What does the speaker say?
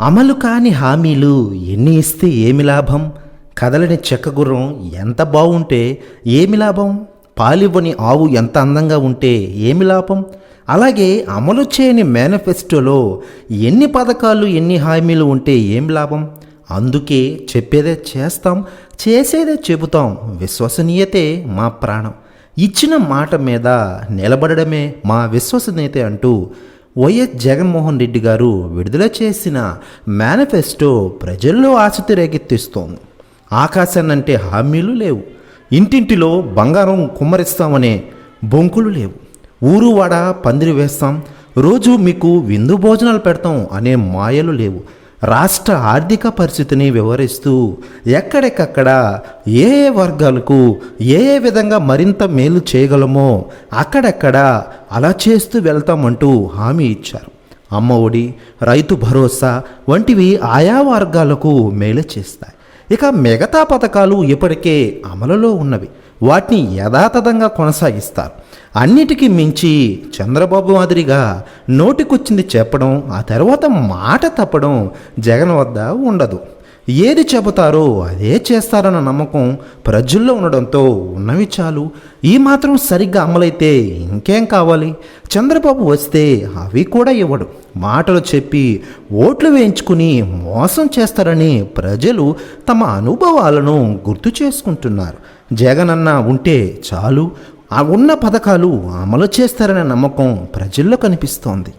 అమలు కాని హామీలు ఎన్ని ఇస్తే ఏమి లాభం? కదలని చెక్కగుర్రం ఎంత బాగుంటే ఏమి లాభం? పాలివ్వని ఆవు ఎంత అందంగా ఉంటే ఏమి లాభం? అలాగే అమలు చేయని మేనిఫెస్టోలో ఎన్ని పథకాలు ఎన్ని హామీలు ఉంటే ఏం లాభం? అందుకే చెప్పేదే చేస్తాం చేసేదే చెబుతాం. విశ్వసనీయతే మా ప్రాణం. ఇచ్చిన మాట మీద నిలబడడమే మా విశ్వసనీయత అంటూ వైఎస్ జగన్మోహన్ రెడ్డి గారు విడుదల చేసిన మేనిఫెస్టో ప్రజల్లో ఆసక్తి రేకెత్తిస్తోంది. ఆకాశాన్నంటే హామీలు లేవు. ఇంటింటిలో బంగారం కుమ్మరిస్తామనే బొంకులు లేవు. ఊరు వాడ పందిరి వేస్తాం. రోజు మీకు విందు భోజనాలు పెడతాం అనే మాయలు లేవు. రాష్ట్ర ఆర్థిక పరిస్థితిని వివరిస్తూ ఎక్కడికక్కడ ఏ ఏ వర్గాలకు ఏ ఏ విధంగా మరింత మేలు చేయగలమో అక్కడక్కడ అలా చేస్తూ వెళ్తామంటూ హామీ ఇచ్చారు. అమ్మ ఒడి రైతు భరోసా వంటివి ఆయా వర్గాలకు మేలు చేస్తాయి. ఇక మిగతా పథకాలు ఇప్పటికే అమలులో ఉన్నవి. వాటిని యథాతథంగా కొనసాగిస్తారు. అన్నిటికీ మించి చంద్రబాబు మాదిరిగా నోటికొచ్చింది చెప్పడం ఆ తర్వాత మాట తప్పడం జగన్ వద్ద ఉండదు. ఏది చెబుతారో అదే చేస్తారన్న నమ్మకం ప్రజల్లో ఉండడంతో ఉన్నవి చాలు. ఈ మాత్రం సరిగ్గా అమలైతే ఇంకేం కావాలి? చంద్రబాబు వస్తే అవి కూడా ఇవ్వడు. మాటలు చెప్పి ఓట్లు వేయించుకుని మోసం చేస్తారని ప్రజలు తమ అనుభవాలను గుర్తు చేసుకుంటున్నారు. జగనన్న ఉంటే చాలు. ఆ ఉన్న పథకాలు అమలు చేస్తారనే నమ్మకం ప్రజల్లో కనిపిస్తోంది.